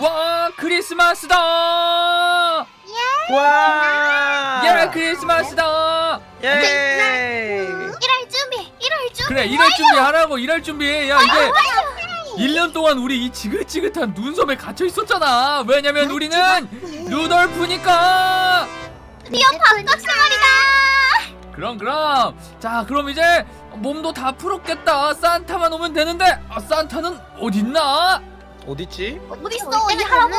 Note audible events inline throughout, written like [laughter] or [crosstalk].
와 크리스마스다! 와! 예 크리스마스다! 예! 일할 준비, 일할 준비. 그래 일할 준비하라고 일할 준비. 야 이게 1년 동안 우리 이 지긋지긋한 눈섬에 갇혀 있었잖아. 왜냐면 우리는 루돌프니까. 리언 반갑습니다. 그럼 그럼. 자 그럼 이제 몸도 다 풀었겠다. 산타만 오면 되는데 아, 산타는 어딨나 어딨지? 어디 있어 이 할아버?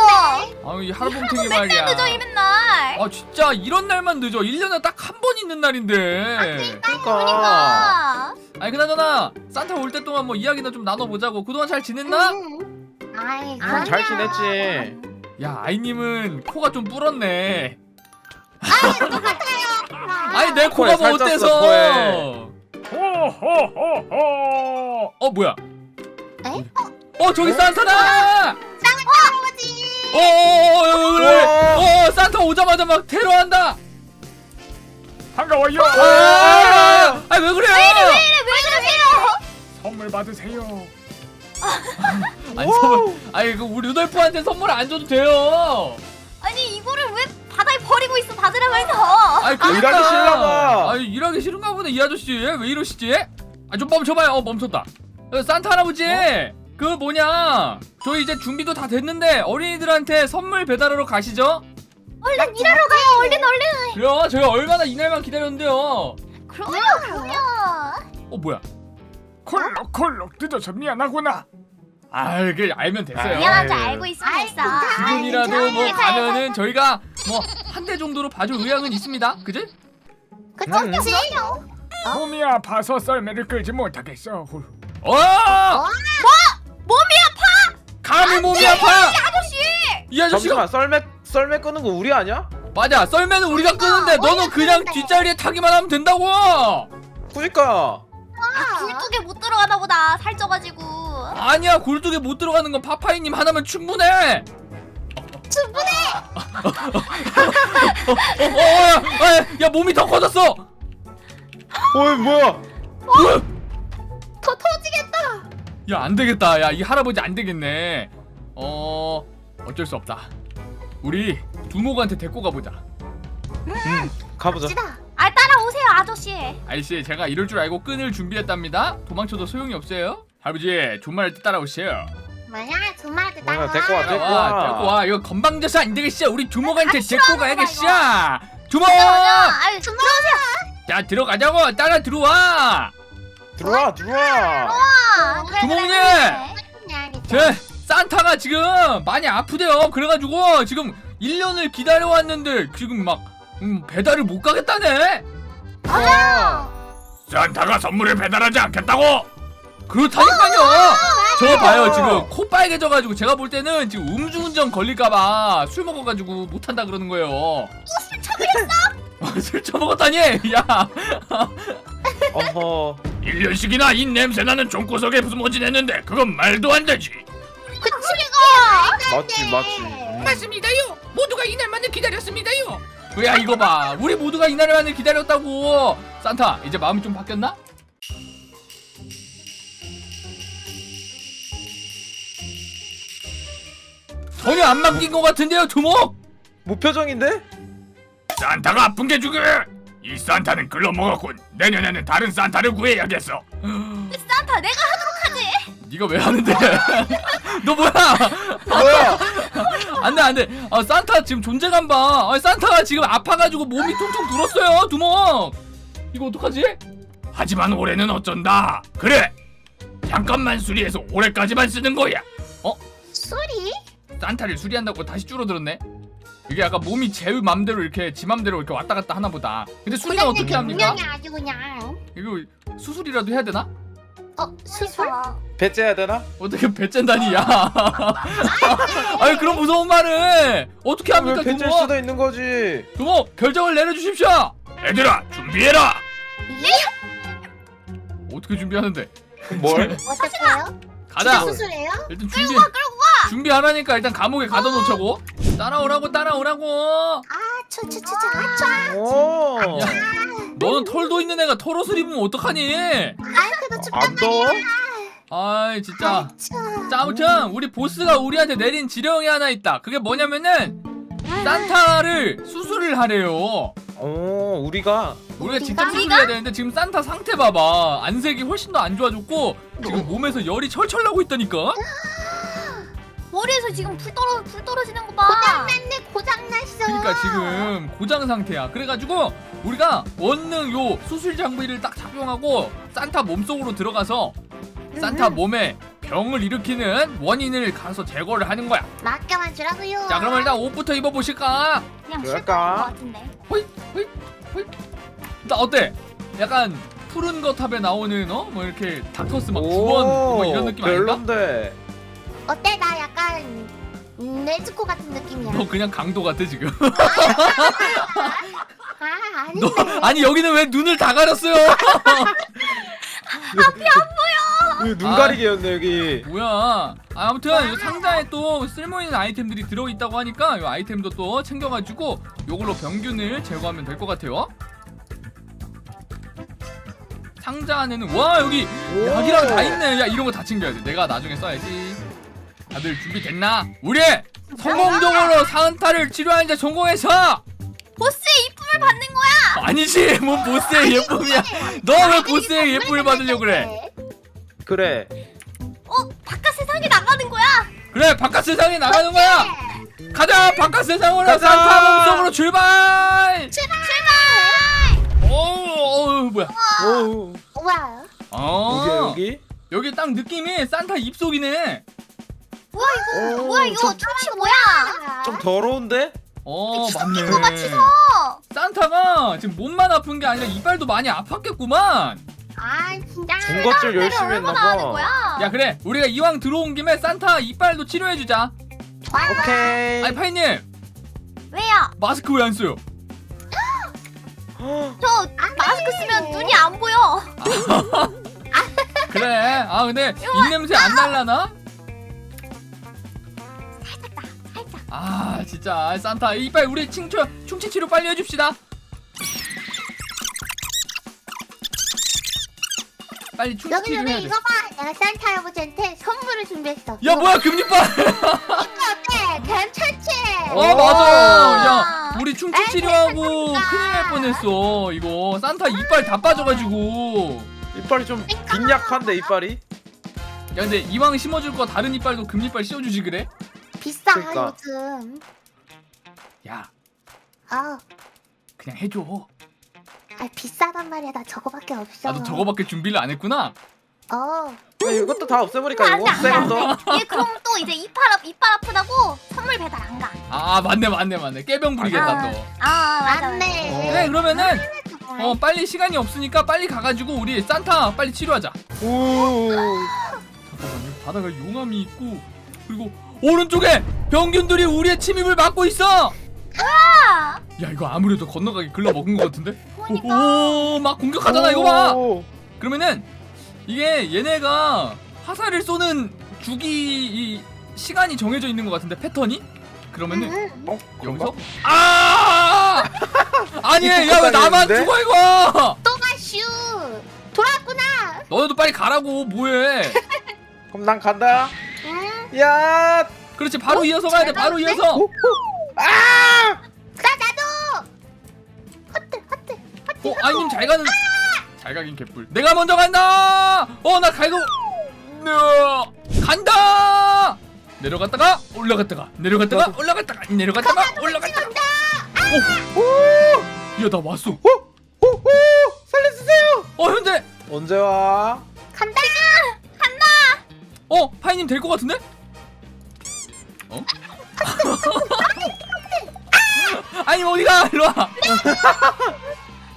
아이 할아범탱이 말이야 맨날 늦어 이 맨날. 아 진짜 이런 날만 늦어 1년에 딱 한 번 있는 날인데 그러니까. 그러니까. 아니 그나저나 산타 올 때 동안 뭐 이야기나 좀 나눠보자고 그동안 잘 지냈나? 아이, 아, 잘 지냈지. 야 아이님은 코가 좀 불었네 [laughs] 아니 내 코에 코가 뭐 살쪘어, 어때서 코에. 호호호호 어 뭐야 에? 어 저기 어? 산타다 할아버지. 어어어 그래 우와. 어 산타 오자마자 막 테러한다 반가워요. 아, 아니 왜 그래요? 왜 그러세요? 선물 받으세요. [laughs] 아니 선물, 아니 그 우리 루돌프한테 선물 안 줘도 돼요. 아니 이거를 왜 바다에 버리고 있어 받으라면서? 아니 아, 일하기 싫나 봐. 아니 일하기 싫은가 보네 이 아저씨 왜 이러시지? 아좀 멈춰봐요. 어 멈췄다. 어, 산타 할아버지 그 뭐냐 저희 이제 준비도 다 됐는데 어린이들한테 선물 배달하러 가시죠? 얼른 일하러 가요. 얼른 얼른. 그래요 저희 얼마나 이날만 기다렸는데요. 그럼요 그럼요. 어 뭐야? 콜록 콜록 늦어서 미안하구나. 아 이게 알면 됐어요. 미안한 줄 알고 있으면 아, 됐어. 지금이라도 뭐 가면은 저희가 뭐 한 대 정도로 봐줄 의향은 있습니다. 그지? 그치? 몸이 아파서 썰매를 끌지 못하겠어. 후. 어! 몸이 아파. 감히 몸이 아파! 아저씨. 이 아저씨가 잠시만, 썰매, 썰매 끄는 거 우리 아니야? 맞아 썰매는 우리가 끄는데 너는 그냥 뒷자리에 타기만 하면 된다고 그니까. 아, 굴뚝에 못 들어가나 보다 살쪄가지고. 아니야 골뚝에 못 들어가는 건 파파이님 하나면 충분해 충분해. 어, 어, 야, 야, 야 몸이 더 커졌어 어이, 뭐야? 뭐야? 야 안되겠다 야 이 할아버지 안되겠네 어 어쩔 수 없다 우리 두목한테 데리고 가보자 가보자. 아 따라오세요 아저씨. 아이씨 제가 이럴 줄 알고 끈을 준비했답니다 도망쳐도 소용이 없어요 할아버지 존말 때 따라오세요 뭐야 정말 뭐야, 데리고 와, 데리고 와, 와. 데리고 와. 이거 건방져서 안 되겠어. 우리 두목한테 아, 데리고 싫어하는 가야겠어. 두목! 아유 들어오세요. 자, 들어가자고. 따라 들어와. 들어와, 들어와. 아, 그래, 주몽님! 그래, 그래. 제 산타가 지금 많이 아프대요. 그래가지고 지금 1년을 기다려왔는데 지금 막 음, 배달을 못 가겠다네. 와. 산타가 선물을 배달하지 않겠다고. 그렇다니까요. 저 봐요 지금 코 빨개져가지고 제가 볼 때는 지금 음주운전 걸릴까봐 술 먹어가지고 못한다 그러는 거예요. 술 처먹었어? [laughs] 술 처먹었다니? 야. 어허. 1년씩이나 이 냄새나는 종구석에 숨어지 냈는데 그건 말도 안 되지. 그치가. 맞지, 맞지. 음. 맞습니다요. 모두가 이날만을 기다렸습니다요. 야 이거 봐. 우리 모두가 이날만을 기다렸다고. 산타 이제 마음이 좀 바뀌었나? 전혀 안 바뀐 것 같은데요, 두목? 무표정인데? 산타가 아픈 게 중요해. 이 산타는 글러먹었군. 내년에는 다른 산타를 구해야겠어. 산타 내가 하도록 하지. 네가 왜 하는데? [laughs] 너 뭐야? 뭐야? 안돼 안돼. 아 산타 지금 존재감 봐. 아 산타가 지금 아파가지고 몸이 퉁퉁 불었어요, 두목. 이거 어떡하지? 하지만 올해는 어쩐다. 그래. 잠깐만 수리해서 올해까지만 쓰는 거야. 소리? 산타를 수리한다고 다시 줄어들었네. 이게 약간 몸이 제 맘대로 이렇게 지 맘대로 이렇게 왔다 갔다 하나 보다. 근데 수리는 어떻게 합니까? 분명히 아주 그냥. 이거 수술이라도 해야 되나? 어 수술? 배째야 되나? 어떻게 배짠다니 야. [laughs] 아니 그런 무서운 말을 어떻게 왜 합니까 배째일 두목? 수도 있는 거지. 두목 결정을 내려주십시오. 얘들아 준비해라. 어떻게 준비하는데? 뭘? 어떡해요? 가자. 수술해요? 일단 준비. 준비하라니까 일단 감옥에 가둬놓자고. 따라오라고 따라오라고. 아차차차차 아차. 오. 야. 너는 털도 있는 애가 털옷을 입으면 어떡하니? 아이 그래도 안 더워? 아이 진짜 참. 자 아무튼 우리 보스가 우리한테 내린 지령이 하나 있다 그게 뭐냐면은 산타를 수술을 하래요 어 우리가 우리가 직접? 수술해야 되는데 지금 산타 상태 봐봐 안색이 훨씬 더 안 좋아졌고 지금 몸에서 열이 철철 나고 있다니까 머리에서 지금 불 떨어 불 떨어지는 거 봐. 고장났네 고장났어 그러니까 지금 고장 상태야 그래가지고 우리가 원능 요 수술 장비를 딱 착용하고 산타 몸속으로 들어가서 산타 몸에 병을 일으키는 원인을 가서 제거를 하는 거야 맡겨만 주라고요 자 그러면 일단 옷부터 입어보실까 그냥 그럴까? 쉴것 같은데. 나 어때? 약간 푸른 거 탑에 나오는 어? 뭐 이렇게 닥터스 막 오, 주번 뭐 이런 느낌 아닌가? 별론데 어때 나 약간 음, 네즈코 같은 느낌이야 너 그냥 강도 같아 지금 아 아닌데 너 아니 여기는 왜 눈을 다 가렸어요? [laughs] 눈 아. 가리개였네 여기 뭐야 아, 아무튼 이 상자에 또 쓸모 있는 아이템들이 들어 있다고 하니까 이 아이템도 또 챙겨가지고 요걸로 병균을 제거하면 될 것 같아요 상자 안에는 와 여기 오. 약이랑 다 있네. 야 이런 거 다 챙겨야 돼 내가 나중에 써야지. 다들 준비됐나? 우리 성공적으로 산타를 치료하는 데 성공해서! 보스의 이쁨을 받는 거야. 아니지 뭔 보스의 예쁨이야. 너 왜 보스의 예쁨을 받으려고 그래? 그래. 어? 바깥 세상에 나가는 거야. 그래 바깥 세상에 나가는 거야! 가자 바깥 세상으로 가자! 산타 몸속으로 출발! 출발. 오, 오 뭐야. 오 우와 어. 여기 여기? 여기 딱 느낌이 산타 입속이네. 뭐야 이거? 오, 뭐야 이거? 좀- 춤이 뭐야? 좀 더러운데? 어 이거 맞네. 서. 산타가 지금 몸만 아픈 게 아니라 이빨도 많이 아팠겠구만. 아 진짜. 군것질 열심히 했나봐. 거야? 야 그래. 우리가 이왕 들어온 김에 산타 이빨도 치료해주자. 오케이. 아니 파이님. 왜요? 마스크 왜 안 써요? 저 마스크 쓰면 눈이 안 보여. [laughs] 그래. 아 근데 입냄새 안 날라나? 아 진짜. 산타 이빨 우리 칭초 충치 치료 빨리 해줍시다. 빨리 충치 여기 치료 여기 해야 돼. 이거 봐. 내가 산타 할아버지한테 선물을 준비했어. 야 뭐야 금리빨! 어때? 괜찮지? 어 맞아. 야 아. 우리 충치 치료하고 큰일 날 뻔했어. 이거 산타 이빨 다 빠져가지고. 이빨이 좀 빈약한데 이빨이? 야 근데 이왕 심어줄 거 다른 이빨도 금리빨 씌워주지 그래? 비싸 그러니까. 요즘. 야. 아, 그냥 해줘. 아 비싸단 말이야. 나 저거밖에 없어. 나도 저거밖에 준비를 안 했구나 어 야, 이것도 다 없애버릴까 안 이거? 돼, 안 돼, 안 세금도 얘 그럼 또 이제 이빨 아프 이빨 아프다고 선물 배달 안 가. 아 맞네 맞네 맞네. 깨병 부리겠다 아. 또. 아 맞아. 맞네. 그래 그러면은 어, 어 빨리 시간이 없으니까 빨리 가가지고 우리 산타 빨리 치료하자. 오. 잠깐만요. 바다가 용암이 있고 그리고 오른쪽에 병균들이 우리의 침입을 막고 있어. 야 이거 아무래도 건너가기 글러 먹은 것 같은데? 그러니까. 오막 공격하잖아 이거 봐! 오. 그러면은 이게 얘네가 화살을 쏘는 주기 이 시간이 정해져 있는 것 같은데 패턴이? 그러면은 응. 어? 그런가? 여기서? 아! 아니 야왜 나만? 죽어 이거! 또가슈! 돌아왔구나! 너네도 빨리 가라고 뭐해? [laughs] 그럼 난 간다. 응? 야! 그렇지 바로 이어서 가야 돼 바로 잘 이어서. 아! 나 나도! 헛들 헛들 어 아이님 잘 가는 잘 가긴 개뿔. 내가 먼저 간다! 어 나 갈고 네, 간다! 내려갔다가 올라갔다가 내려갔다가 올라갔다가 내려갔다가 올라갔다가. 야나 왔어. 오 오 살려주세요! 어 현재! 언제 와? 간다! 어 파이님 될 것 같은데? 어? [laughs] 아이님 어디가? 일로 와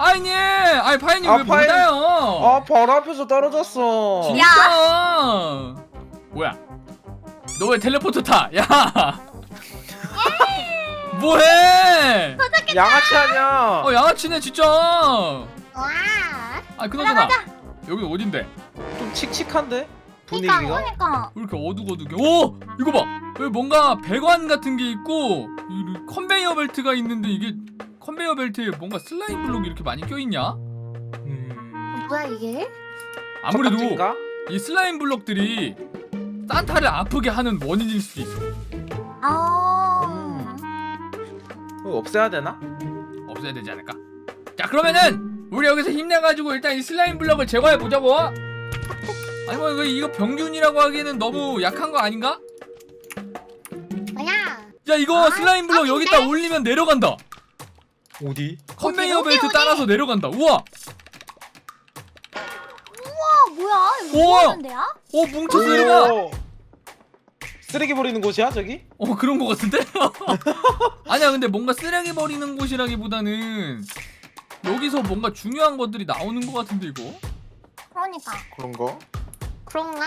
아이님! 아이 파이님 아, 왜 파이- 못와요? 아 바로 앞에서 떨어졌어. 진짜? 뭐야? 너 왜 텔레포트 타? 야! [laughs] 뭐해? 양아치 아니야. 어 양아치네 진짜. 와 아 그나저나 여기 어딘데? 좀 칙칙한데? 그러니까, 분위기가? 그러니까. 왜 이렇게 어둑어둑해 오! 이거 봐! 여기 뭔가 배관 같은 게 있고 이 컨베이어 벨트가 있는데 이게 컨베이어 벨트에 뭔가 슬라임 블록이 이렇게 많이 껴있냐 음... 뭐야 이게 아무래도 가이 슬라임 블록들이 산타를 아프게 하는 원인일 수도 있어. 아. 이거 없애야 되나? 없애야 되지 않을까? 자 그러면은 우리 여기서 힘내가지고 일단 이 슬라임 블럭을 제거해 보자고. 아니 뭐 이거, 이거 병균이라고 하기에는 너무 약한 거 아닌가? 뭐야? 야 이거 아, 슬라임 블럭 여기다 올리면 내려간다. 어디? 컨베이어 어디, 벨트 어디? 따라서 내려간다. 우와. 어 뭐야? 이거 우와. 뭐 하는 데야? 오 뭉쳤어 얘가. 오. 쓰레기 버리는 곳이야 저기? 어 그런 거 같은데? [laughs] 아니야 근데 뭔가 쓰레기 버리는 곳이라기보다는 여기서 뭔가 중요한 것들이 나오는 것 같은데 이거? 그러니까. 그런 거? 그런가?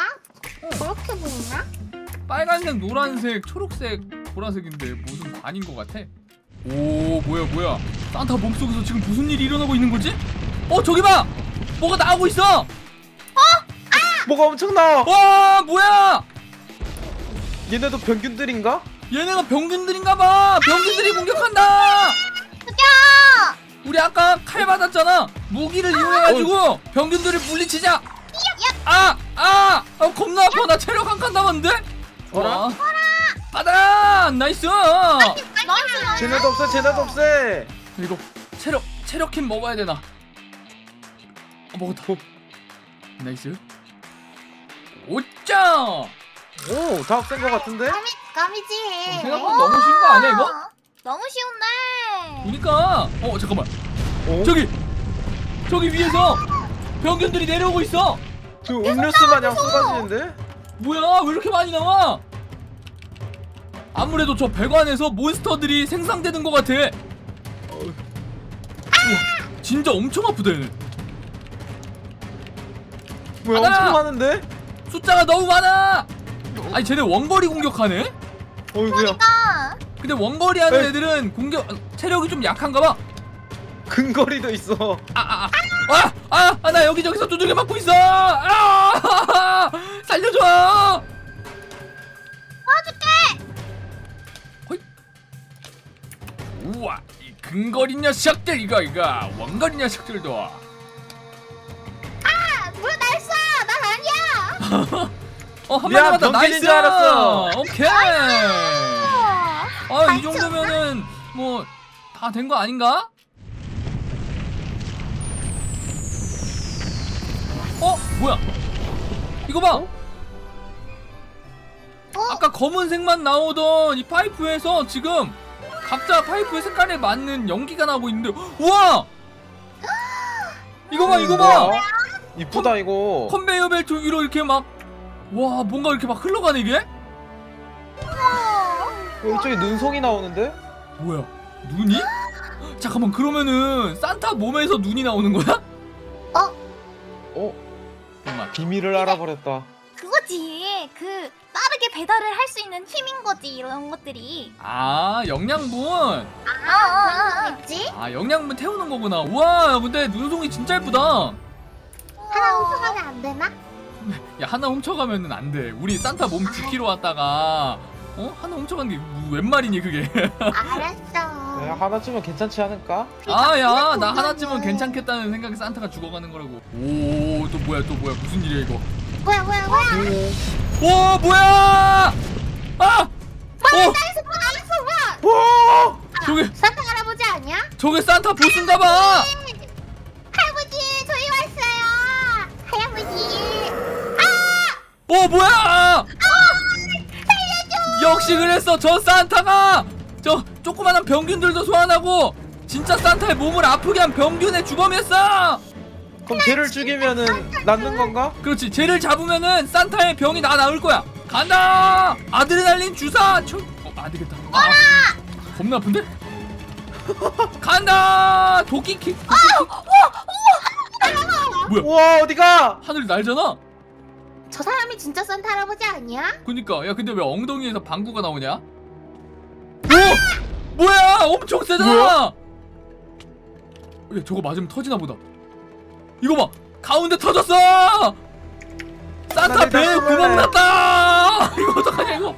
그렇게 보이나? 빨간색, 노란색, 초록색, 보라색인데 무슨 관인 것 같아? 오 뭐야 뭐야 산타 몸속에서 지금 무슨 일이 일어나고 있는 거지? 어 저기 봐! 뭐가 나오고 있어! 뭐가 엄청 나와 와 뭐야! 얘네도 병균들인가? 얘네가 병균들인가 봐! 병균들이 공격한다! 우리 아까 칼 받았잖아! 무기를 이용해가지고 병균들을 물리치자! 아! 아! 아 겁나 아파 나 체력 한 칸 남았는데? 어라? 와. 받아! 나이스! 나이스. 쟤네도 없애 쟤네도 없애 이거 체력 체력킨 먹어야 되나? 어, 먹었다. 나이스. 오짜! 오다 없앤 거 같은데? 까미 까미지. 생각보다 너무 쉬운 거 아니야 이거? 너무 쉬운데. 보니까 어 잠깐만 오? 저기 저기 위에서 병균들이 내려오고 있어. 저 음료수 마냥 쏟아지는데? 뭐야 왜 이렇게 많이 나와? 아무래도 저 배관에서 몬스터들이 생성되는 것 같아. 우와, 진짜 엄청 아프다 얘네. 뭐야 하나! 엄청 많은데? 숫자가 너무 많아. 아니 쟤네 원거리 공격하네? 어이구야 아. 근데 원거리 하는 에이. 애들은 공격 체력이 좀 약한가 봐. 근거리도 있어 아, 아아아 아 나 여기저기서 두들겨 맞고 있어. 아 살려줘. 우와 이 근거리 녀석들 이거 이거 원거리 녀석들도. 아, 뭐야 날 쏴? 난 아니야. 어한 미안, 마리 맞다 병균인 나이스. 줄 알았어. 오케이. 아. 아이 정도면은 뭐 다 된 거 아닌가? 어 뭐야? 이거 봐. 어? 아까 검은색만 나오던 이 파이프에서 지금 각자 파이프의 색깔에 맞는 연기가 나고 있는데 우와! 이거 봐 이거 봐 뭐야? 이쁘다 이거 컨베이어 벨트 위로 이렇게 막 와 뭔가 이렇게 막 흘러가네 이게 어, 이쪽에 눈송이 나오는데? 뭐야 눈이? 잠깐만 그러면은 산타 몸에서 눈이 나오는 거야? 어? 잠깐만 비밀을 알아버렸다 그 빠르게 배달을 할 수 있는 힘인 거지 이런 것들이. 아 영양분 아, 아, 아. 있지? 아 영양분 태우는 거구나 우와 근데 눈송이 진짜 예쁘다 하나 훔쳐가면 안 되나? 야 하나 훔쳐가면은 안돼 우리 산타 몸 지키러 왔다가 어 하나 훔쳐간 게 웬 말이니 그게 알았어. 야, 하나쯤은 괜찮지 않을까? 아 야 나 하나쯤은. 괜찮겠다는 생각에 산타가 죽어가는 거라고 오 또 뭐야 또 뭐야 무슨 일이야 이거 뭐야 뭐야 뭐야? 오 뭐야 아! 어 나에서 뭐 나에서 뭐? 와! 저게 산타 할아버지 아니야? 저게 산타 보스인가 봐 할아버지 저희 왔어요. 할아버지. 어 뭐야 역시 그랬어 저 산타가 저 조그만한 병균들도 소환하고 진짜 산타의 몸을 아프게 한 병균의 주범이었어 그럼 쟤를 죽이면은 낫는 건가? 그렇지 쟤를 잡으면은 산타의 병이 다 나을 거야 간다 아드레날린 주사 초... 어, 안 되겠다 아, 아. 겁나 아픈데? [laughs] 간다 도끼킥 우와 어디가? 하늘 날잖아 저 사람이 진짜 산타 할아버지 아니야? 그니까 야 근데 왜 엉덩이에서 방구가 나오냐? 오! 뭐야 엄청 세잖아 뭐야? 야 저거 맞으면 터지나 보다 이거 봐 가운데 터졌어 산타 나를 배에 다시 구멍 볼래. 났다 [laughs] 이거 어떡하냐 이거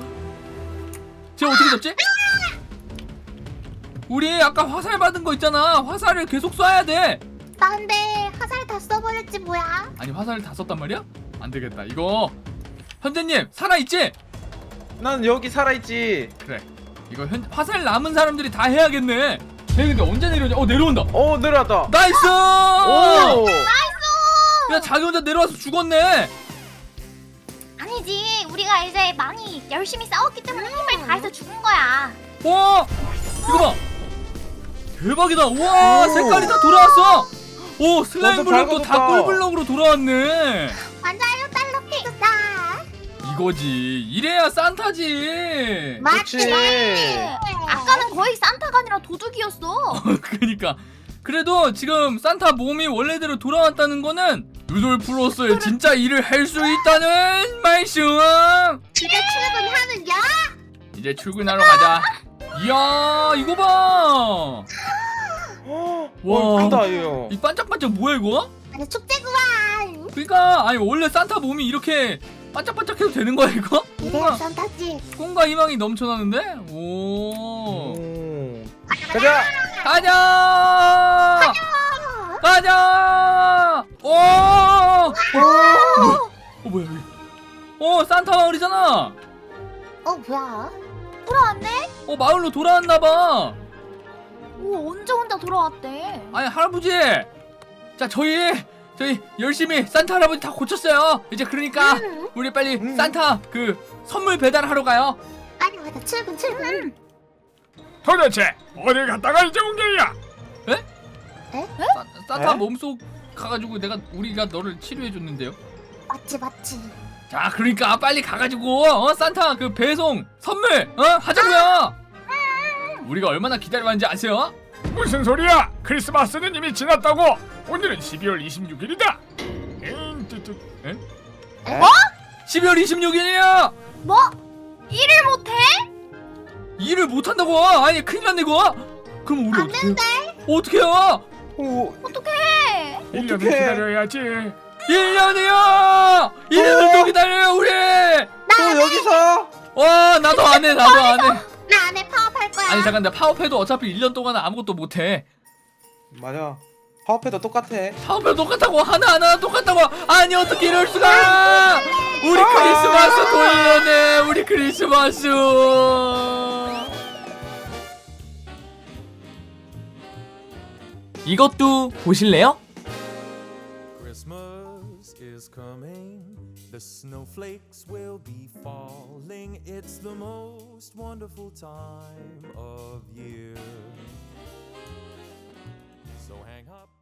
쟤 어떻게 잡지? 우리 아까 화살 받은 거 있잖아 화살을 계속 쏴야 돼 나 근데 화살 다 써버렸지 뭐야? 아니 화살을 다 썼단 말이야? 안 되겠다. 이거 현재님 살아 있지? 난 여기 살아있지. 그래. 이거 현 화살 남은 사람들이 다 해야겠네. 쟤 근데 언제 내려오냐? 어 내려온다. 어 내려왔다. 나이스! 오. 야 자기 혼자 내려와서 죽었네. 아니지 우리가 이제 많이 열심히 싸웠기 때문에 힘을 다해서 죽은 거야 와 이거 봐. 대박이다. 와 오. 색깔이 다 돌아왔어. 오 슬라임 완전 블록도 다 밝아졌다. 꿀블록으로 돌아왔네. 완자요 달러 피그다. 이거지. 이래야 산타지. 그렇지. 아까는 거의 산타가 아니라 도둑이었어 [laughs] 그러니까 그래도 지금 산타 몸이 원래대로 돌아왔다는 거는 루돌프로서의 진짜 일을 할 수 있다는 말씀. 집에 출근하는겨? 이제 출근하러 가자. 이야 이거 봐. 와. 와. 크다 얘. 이 반짝반짝 뭐야 이거? 아니 축제구만. 그러니까 아니 원래 산타 몸이 이렇게 반짝반짝해도 되는 거야 이거? 이래야 꿈과, 산타지. 꿈과 희망이 넘쳐나는데? 오. 오. 가자. 가자. 가자. 오. 어 뭐야 여기? 어 산타 마을이잖아. 어 뭐야? 돌아왔네? 어 마을로 돌아왔나 봐. 오 언제 혼자 돌아왔대 아니 할아버지. 자 저희 저희 열심히 산타 할아버지 다 고쳤어요. 이제 그러니까 음. 우리 빨리 음. 산타 그 선물 배달하러 가요. 빨리 가자 출근 출근. 도대체 어디 갔다가 이제 온 게야? 사- 산타 에? 몸속 가가지고 내가 우리가 너를 치료해 줬는데요. 맞지 맞지. 자 그러니까 빨리 가가지고 어 산타 그 배송 선물 어 하자고요. 우리가 얼마나 기다려왔는지 아세요? 무슨 소리야? 크리스마스는 이미 지났다고. 오늘은 12월 26일이다. 에잉, 뚜뚜. 에? 12월 26일이야. 뭐? 일을 못해? 일을 못 한다고. 아니 큰일 났네 이거. 그럼 우리 어떻게? 해요? 어떻게 해요? 오. 어떡해 1년을 어떡해. 기다려야지. 1년이요. 1년을 또 기다려요 우리. 또 여기서. 와 나도 안 해 나도 안 해. 나 안에 거야. 아니 잠깐 나 파업해도 어차피 1년 동안 은 아무것도 못 해. 맞아. 파워패도 똑같아. 파업해 똑같다고 하나 하나 똑같다고 아니 어떻게 이럴 수가 우리 크리스마스 돌려내 우리 크리스마스 이것도 보실래요? Christmas is coming. The snowflakes will be falling. It's the most wonderful time of year. So hang up.